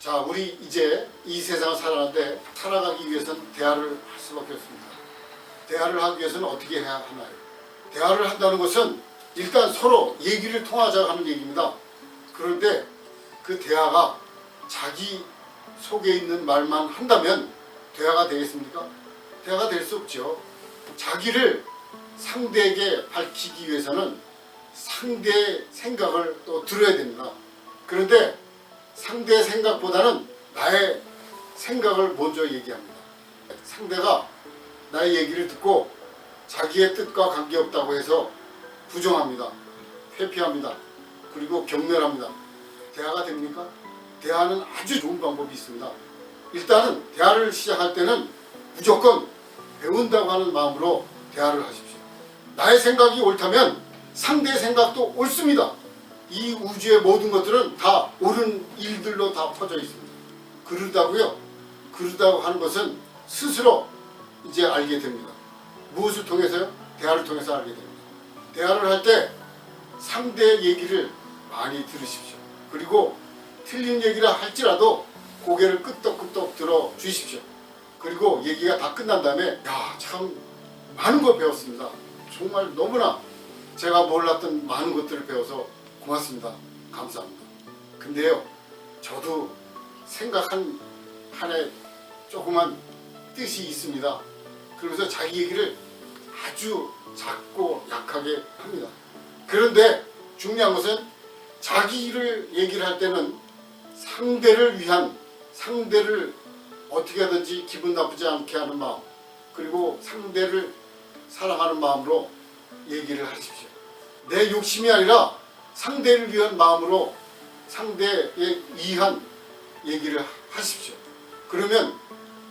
자, 우리 이제 이 세상을 살아가는데 살아가기 위해서는 대화를 할 수밖에 없습니다. 대화를 하기 위해서는 어떻게 해야 하나요? 대화를 한다는 것은 일단 서로 얘기를 통하자 하는 얘기입니다. 그런데 그 대화가 자기 속에 있는 말만 한다면 대화가 되겠습니까? 대화가 될 수 없죠. 자기를 상대에게 밝히기 위해서는 상대의 생각을 또 들어야 됩니다. 그런데 상대의 생각보다는 나의 생각을 먼저 얘기합니다. 상대가 나의 얘기를 듣고 자기의 뜻과 관계없다고 해서 부정합니다. 회피합니다. 그리고 경멸합니다. 대화가 됩니까? 대화는 아주 좋은 방법이 있습니다. 일단은 대화를 시작할 때는 무조건 배운다고 하는 마음으로 대화를 하십시오. 나의 생각이 옳다면 상대의 생각도 옳습니다. 이 우주의 모든 것들은 다 옳은 일들로 다 퍼져 있습니다. 그러다고요. 그러다고 하는 것은 스스로 이제 알게 됩니다. 무엇을 통해서요? 대화를 통해서 알게 됩니다. 대화를 할 때 상대의 얘기를 많이 들으십시오. 그리고 틀린 얘기를 할지라도 고개를 끄덕끄덕 들어 주십시오. 그리고 얘기가 다 끝난 다음에 야 참 많은 걸 배웠습니다. 정말 너무나 제가 몰랐던 많은 것들을 배워서 고맙습니다. 감사합니다. 근데요, 저도 생각한 한에 조그만 뜻이 있습니다. 그러면서 자기 얘기를 아주 작고 약하게 합니다. 그런데 중요한 것은 자기를 얘기를 할 때는 상대를 위한 상대를 어떻게 하든지 기분 나쁘지 않게 하는 마음 그리고 상대를 사랑하는 마음으로 얘기를 하십시오. 내 욕심이 아니라 상대를 위한 마음으로 상대에 이한 얘기를 하십시오. 그러면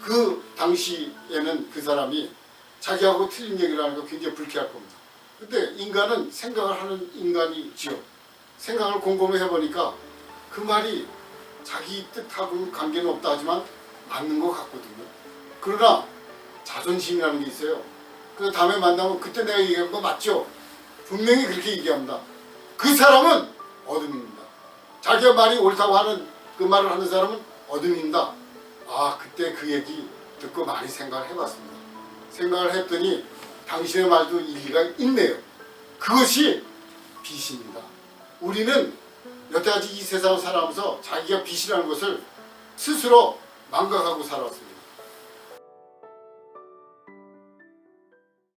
그 당시에는 그 사람이 자기하고 틀린 얘기를 하는 거 굉장히 불쾌할 겁니다. 근데 인간은 생각을 하는 인간이지요. 생각을 곰곰이 해보니까 그 말이 자기 뜻하고는 관계는 없다 하지만 맞는 것 같거든요. 그러나 자존심이라는 게 있어요. 그 다음에 만나면 그때 내가 얘기한 거 맞죠? 분명히 그렇게 얘기합니다. 그 사람은 어둠입니다. 자기가 말이 옳다고 하는 그 말을 하는 사람은 어둠입니다. 아 그때 그 얘기 듣고 많이 생각을 해봤습니다. 생각을 했더니 당신의 말도 일리가 있네요. 그것이 빛입니다. 우리는 여태까지 이 세상을 살아가면서 자기가 빛이라는 것을 스스로 망각하고 살아왔습니다.